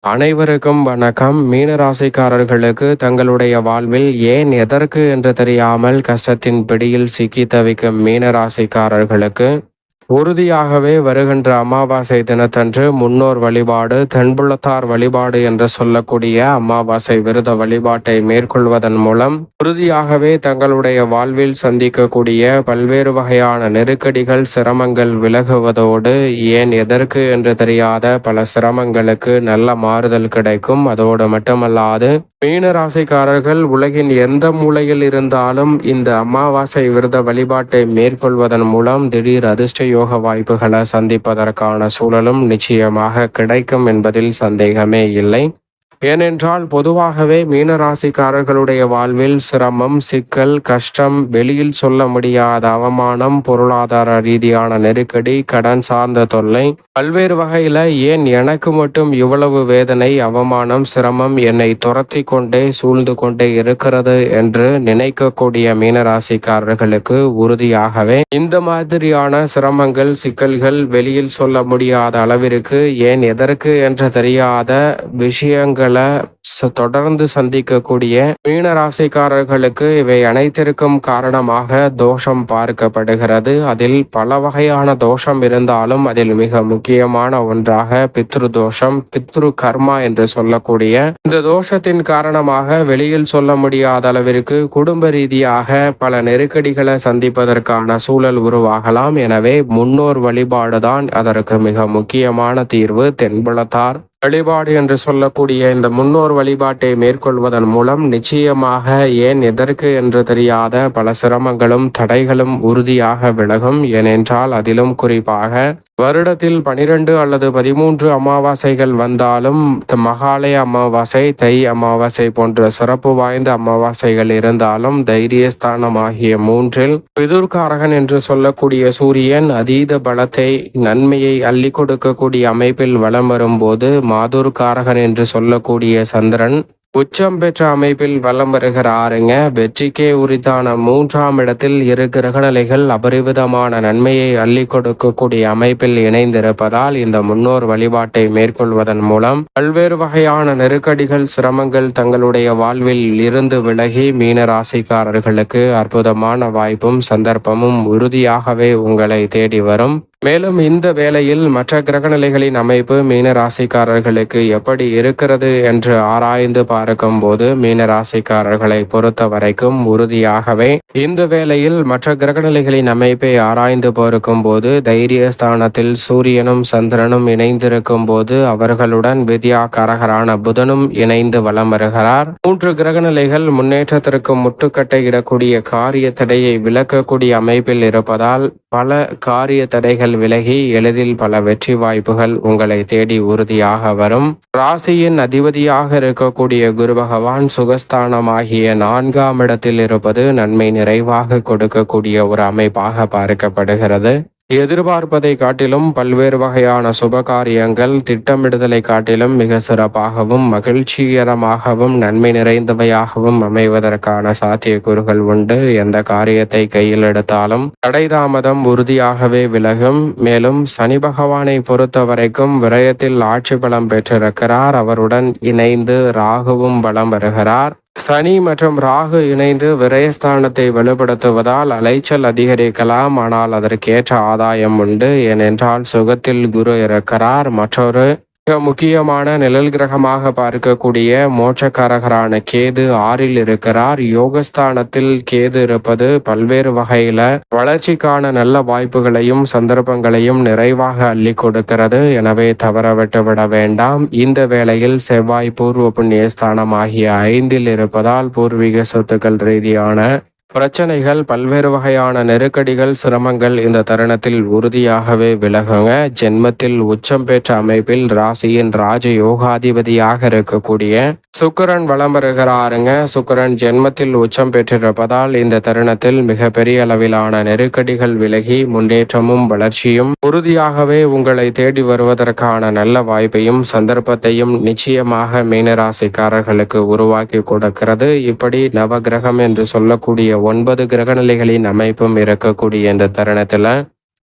அனைவருக்கும் வணக்கம். மீனராசிக்காரர்களுக்கு தங்களுடைய வாழ்வில் ஏன் எதற்கு என்று தெரியாமல் கஷ்டத்தின் பிடியில் சிக்கி தவிக்கும் மீனராசிக்காரர்களுக்கு உறுதியாகவே வருகின்ற அமாவாசை தினத்தன்று முன்னோர் வழிபாடு தென்புலத்தார் வழிபாடு என்று சொல்லக்கூடிய அமாவாசை விரத வழிபாட்டை மேற்கொள்வதன் மூலம் உறுதியாகவே தங்களுடைய வாழ்வில் சந்திக்கக்கூடிய பல்வேறு வகையான நெருக்கடிகள் சிரமங்கள் விலகுவதோடு ஏன் எதற்கு என்று தெரியாத பல சிரமங்களுக்கு நல்ல மாறுதல் கிடைக்கும். அதோடு மட்டுமல்லாது மீனராசிக்காரர்கள் உலகின் எந்த மூலையில் இருந்தாலும் இந்த அமாவாசை விரத வழிபாட்டை மேற்கொள்வதன் மூலம் திடீர் அதிர்ஷ்ட யோக வாய்ப்புகளை சந்திப்பதற்கான சூழலும் நிச்சயமாக கிடைக்கும் என்பதில் சந்தேகமே இல்லை. ஏனென்றால் பொதுவாகவே மீனராசிக்காரர்களுடைய வாழ்வில் சிரமம் சிக்கல் கஷ்டம் வெளியில் சொல்ல முடியாத அவமானம் பொருளாதார ரீதியான நெருக்கடி கடன் சார்ந்த தொல்லை. பல்வேறு வகையில ஏன் எனக்கு மட்டும் இவ்வளவு வேதனை அவமானம் சிரமம் என்னை துரத்தி கொண்டே சூழ்ந்து கொண்டே இருக்கிறது என்று நினைக்கக்கூடிய மீனராசிக்காரர்களுக்கு உறுதியாகவே இந்த மாதிரியான சிரமங்கள் சிக்கல்கள் வெளியில் சொல்ல முடியாத அளவிற்கு ஏன் எதற்கு என்று தெரியாத விஷயங்கள் ச- தொடர்ந்து சந்திக்கக்கூடிய மீன ராசிக்காரர்களுக்கு இவை அனைத்திற்கும் காரணமாக தோஷம் பார்க்கப்படுகிறது. அதில் பல வகையான தோஷம் இருந்தாலும் அதில் மிக முக்கியமான ஒன்றாக பித்ரு தோஷம் பித்ரு கர்மா என்று சொல்லக்கூடிய இந்த தோஷத்தின் காரணமாக வெளியில் சொல்ல முடியாத அளவிற்கு குடும்ப ரீதியாக பல நெருக்கடிகளை சந்திப்பதற்கான சூழல் உருவாகலாம். எனவே முன்னோர் வழிபாடுதான் அதற்கு மிக முக்கியமான தீர்வு. தென்புலத்தார் வழிபாடு என்று சொல்லக்கூடிய இந்த முன்னோர் வழிபாட்டை மேற்கொள்வதன் மூலம் நிச்சயமாக ஏன் எதற்கு என்று தெரியாத பல சிரமங்களும் தடைகளும் உறுதியாக விலகும். ஏனென்றால் அதிலும் குறிப்பாக வருடத்தில் பனிரெண்டு அல்லது பதிமூன்று அமாவாசைகள் வந்தாலும் மகாலய அமாவாசை தை அமாவாசை போன்ற சிறப்பு வாய்ந்த அமாவாசைகள் இருந்தாலும் தைரியஸ்தானம் ஆகிய மூன்றில் பிதுர்காரகன் என்று சொல்லக்கூடிய சூரியன் அதீத பலத்தை நன்மையை அள்ளி கொடுக்கக்கூடிய அமைப்பில் வலம் வரும்போது மாதுர்காரகன் என்று சொல்லக்கூடிய சந்திரன் உச்சம் பெற்ற அமைப்பில் வலம் வருகிறாருங்க. வெற்றிக்கே உரித்தான மூன்றாம் இடத்தில் இரு கிரகநிலைகள் அபரிவிதமான நன்மையை அள்ளி கொடுக்கக்கூடிய அமைப்பில் இணைந்திருப்பதால் இந்த முன்னோர் வழிபாட்டை மேற்கொள்வதன் மூலம் பல்வேறு வகையான நெருக்கடிகள் சிரமங்கள் தங்களுடைய வாழ்வில் இருந்து விலகி மீன ராசிக்காரர்களுக்கு அற்புதமான வாய்ப்பும் சந்தர்ப்பமும் உறுதியாகவே உங்களை தேடி வரும். மேலும் இந்த வேளையில் மற்ற கிரகநிலைகளின் அமைப்பு மீன ராசிக்காரர்களுக்கு எப்படி இருக்கிறது என்று ஆராய்ந்து பார்க்கும்போது மீன ராசிக்காரர்களை பொறுத்த வரைக்கும் உறுதியாகவே இந்த வேளையில் மற்ற கிரகநிலைகளின் அமைப்பை ஆராய்ந்து பார்க்கும்போது தைரிய ஸ்தானத்தில் சூரியனும் சந்திரனும் இணைந்திருக்கும் போது அவர்களுடன் வித்யாகாரகரான புதனும் இணைந்து வலம் வருகிறார். மூன்று கிரகநிலைகள் முன்னேற்றத்திற்கு முட்டுக்கட்டை இடக்கூடிய காரிய தடையை விளக்கக்கூடிய அமைப்பில் இருப்பதால் பல காரிய தடைகள் விலகி எளிதில் பல வெற்றி வாய்ப்புகள் உங்களை தேடி உறுதியாக வரும். ராசியின் அதிபதியாக இருக்கக்கூடிய குரு பகவான் சுகஸ்தானமாகிய நான்காம் இடத்தில் இருப்பது நன்மை நிறைவாக கொடுக்கக்கூடிய ஒரு அமைப்பாக பார்க்கப்படுகிறது. எதிர்பார்ப்பதை காட்டிலும் பல்வேறு வகையான சுபகாரியங்கள் திட்டமிடுதலை காட்டிலும் மிக சிறப்பாகவும் மகிழ்ச்சிகரமாகவும் நன்மை நிறைந்தவையாகவும் அமைவதற்கான சாத்தியக்கூறுகள் உண்டு. எந்த காரியத்தை கையில் எடுத்தாலும் தடை தாமதம் உறுதியாகவே விலகும். மேலும் சனி பகவானை பொறுத்த வரைக்கும் விரயத்தில் ஆட்சி பலம் பெற்றிருக்கிறார். அவருடன் இணைந்து ராகுவும் பலம் வருகிறார் சனி மற்றும் ராகு இணைந்து விரயஸ்தானத்தை வலுப்படுத்துவதால் அலைச்சல் அதிகரிக்கலாம். ஆனால் அதற்கேற்ற ஆதாயம் உண்டு. ஏனென்றால் சுகத்தில் குரு இருக்கிறார் மற்றொரு மிக முக்கியமான நிழல் கிரகமாக பார்க்கக்கூடிய மோட்சக்காரகரான கேது ஆறில் இருக்கிறார். யோகஸ்தானத்தில் கேது இருப்பது பல்வேறு வகையில வளர்ச்சிக்கான நல்ல வாய்ப்புகளையும் சந்தர்ப்பங்களையும் நிறைவாக அள்ளி கொடுக்கிறது. எனவே தவற விட்டுவிட வேண்டாம். இந்த வேளையில் செவ்வாய் பூர்வ புண்ணிய ஸ்தானம் ஆகிய ஐந்தில் இருப்பதால் பூர்வீக சொத்துக்கள் ரீதியான பிரச்சனைகள் பல்வேறு வகையான நெருக்கடிகள் சிரமங்கள் இந்த தருணத்தில் உறுதியாகவே விலகுங்க. ஜென்மத்தில் உச்சம் பெற்ற அமைப்பில் ராசியின் ராஜ யோகாதிபதியாக இருக்கக்கூடிய சுக்கிரன் வளம் வருகிறாருங்க. சுக்கரன் ஜென்மத்தில் உச்சம் பெற்றிருப்பதால் இந்த தருணத்தில் மிக பெரிய அளவிலான நெருக்கடிகள் விலகி முன்னேற்றமும் வளர்ச்சியும் உறுதியாகவே உங்களை தேடி வருவதற்கான நல்ல வாய்ப்பையும் சந்தர்ப்பத்தையும் நிச்சயமாக மீனராசிக்காரர்களுக்கு உருவாக்கி கொடுக்கிறது. இப்படி நவகிரகம் என்று சொல்லக்கூடிய ஒன்பது கிரகநிலைகளின் அமைப்பும் இருக்கக்கூடிய இந்த தருணத்தில்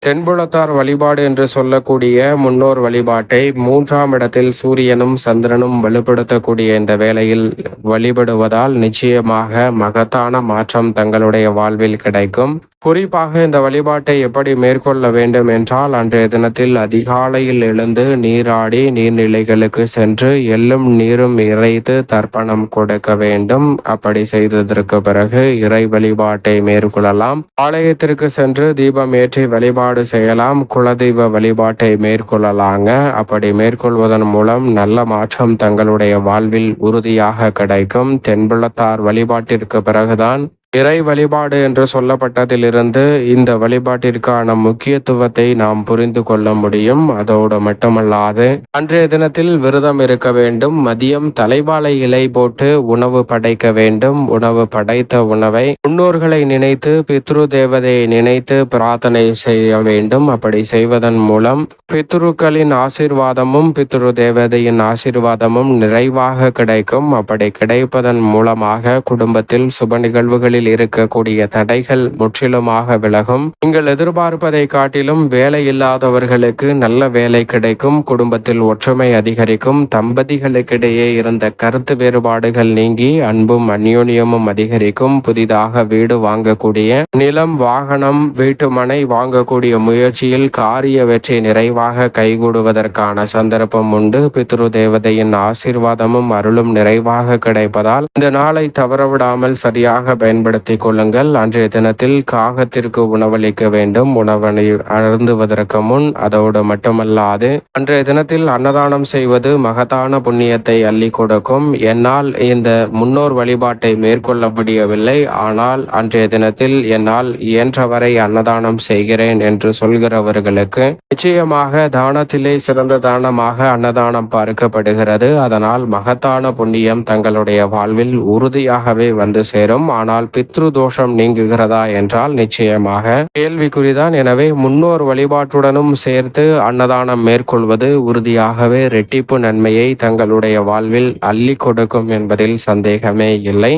தென்புலத்தார் வழிபாடு என்று சொல்லக்கூடிய முன்னோர் வழிபாட்டை மூன்றாம் இடத்தில் சூரியனும் சந்திரனும் வலுப்படுத்தக்கூடிய இந்த வேளையில் வழிபடுவதால் நிச்சயமாக மகத்தான மாற்றம் தங்களுடைய வாழ்வில் கிடைக்கும். குறிப்பாக இந்த வழிபாட்டை எப்படி மேற்கொள்ள வேண்டும் என்றால் அன்றைய தினத்தில் அதிகாலையில் எழுந்து நீராடி நீர்நிலைகளுக்கு சென்று எள்ளும் நீரும் இறைத்து தர்ப்பணம் கொடுக்க வேண்டும். அப்படி செய்ததற்கு பிறகு இறை வழிபாட்டை மேற்கொள்ளலாம். ஆலயத்திற்கு சென்று தீபம் ஏற்றி வழிபாடு செய்யலாம். குலதெய்வ வழிபாட்டை மேற்கொள்ளலாங்க. அப்படி மேற்கொள்வதன் மூலம் நல்ல மாற்றம் தங்களுடைய வாழ்வில் உறுதியாக கிடைக்கும். தென்புள்ளத்தார் வழிபாட்டிற்கு பிறகுதான் இறை வழிபாடு என்று சொல்லப்பட்டதிலிருந்து இந்த வழிபாட்டிற்கான முக்கியத்துவத்தை நாம் புரிந்து கொள்ள முடியும். அதோடு மட்டுமல்லாது அன்றைய தினத்தில் விரதம் இருக்க வேண்டும். மதியம் தலைவாழை இலை போட்டு உணவு படைக்க வேண்டும். உணவு படைத்த உணவை முன்னோர்களை நினைத்து பித்ரு தேவதையை நினைத்து பிரார்த்தனை செய்ய வேண்டும். அப்படி செய்வதன் மூலம் பித்ருக்களின் ஆசீர்வாதமும் பித்ரு தேவதையின் ஆசீர்வாதமும் நிறைவாக கிடைக்கும். அப்படி கிடைப்பதன் மூலமாக குடும்பத்தில் சுப நிகழ்வுகளில் இருக்கக்கூடிய தடைகள் முற்றிலுமாக விலகும். நீங்கள் எதிர்பார்ப்பதை காட்டிலும் வேலை இல்லாதவர்களுக்கு நல்ல வேலை கிடைக்கும். குடும்பத்தில் ஒற்றுமை அதிகரிக்கும். தம்பதிகளுக்கிடையே இருந்த கருத்து வேறுபாடுகள் நீங்கி அன்பும் அந்யோன்யமும் அதிகரிக்கும். புதிதாக வீடு வாங்கக்கூடிய நிலம் வாகனம் வீட்டுமனை வாங்கக்கூடிய முயற்சியில் காரிய வெற்றி நிறைவாக கைகூடுவதற்கான சந்தர்ப்பம் உண்டு. பித்ரு தேவதையின் ஆசீர்வாதமும் அருளும் நிறைவாக கிடைப்பதால் இந்த நாளை தவறவிடாமல் சரியாக பயன்படுத்த பயன்படுத்திக் கொள்ளுங்கள். அன்றைய தினத்தில் காகத்திற்கு உணவளிக்க வேண்டும். உணவனை அருந்துவதற்கு முன் அதோடு மட்டுமல்லாது அன்றைய தினத்தில் அன்னதானம் செய்வது மகத்தான புண்ணியத்தை அள்ளி கொடுக்கும். என்னால் இந்த முன்னோர் வழிபாட்டை மேற்கொள்ள முடியவில்லை. ஆனால் அன்றைய தினத்தில் என்னால் இயன்றவரை அன்னதானம் செய்கிறேன் என்று சொல்கிறவர்களுக்கு நிச்சயமாக தானத்திலே சிறந்த தானமாக அன்னதானம் பார்க்கப்படுகிறது. அதனால் மகத்தான புண்ணியம் தங்களுடைய வாழ்வில் உறுதியாகவே வந்து சேரும். ஆனால் பித்ரு தோஷம் நீங்குகிறதா என்றால் நிச்சயமாக. கேள்விக்குறிதான். எனவே முன்னோர் வழிபாட்டுடனும் சேர்த்து அன்னதானம் மேற்கொள்வது உறுதியாகவே ரெட்டிப்பு நன்மையை தங்களுடைய வாழ்வில் அள்ளி கொடுக்கும் என்பதில் சந்தேகமே இல்லை.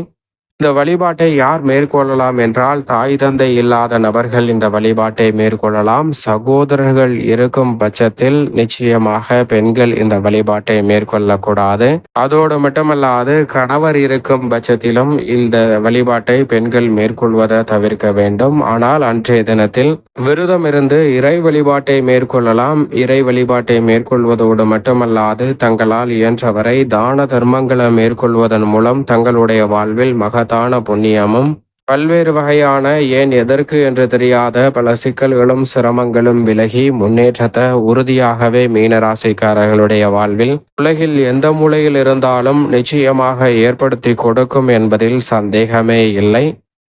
இந்த வழிபாட்டை யார் மேற்கொள்ளலாம் என்றால் தாய் தந்தை இல்லாத நபர்கள் இந்த வழிபாட்டை மேற்கொள்ளலாம். சகோதரர்கள் இருக்கும் பட்சத்தில் நிச்சயமாக பெண்கள் இந்த வழிபாட்டை மேற்கொள்ளக்கூடாது. அதோடு மட்டுமல்லாது கணவர் இருக்கும் பட்சத்திலும் இந்த வழிபாட்டை பெண்கள் மேற்கொள்வதை தவிர்க்க வேண்டும். ஆனால் அன்றைய தினத்தில் விரதம் இருந்து இறை வழிபாட்டை மேற்கொள்ளலாம். இறை வழிபாட்டை மேற்கொள்வதோடு மட்டுமல்லாது தங்களால் இயன்றவரை தான தர்மங்களை மேற்கொள்வதன் மூலம் தங்களுடைய வாழ்வில் மகத்தான புண்ணியமும் பல்வேறு வகையான ஏன் எதற்கு என்று தெரியாத பல சிக்கல்களும் சிரமங்களும் விலகி முன்னேற்றத்தை உறுதியாகவே மீனராசிக்காரர்களுடைய வாழ்வில் உலகில் எந்த மூலையில் இருந்தாலும் நிச்சயமாக ஏற்படுத்தி கொடுக்கும் என்பதில் சந்தேகமே இல்லை.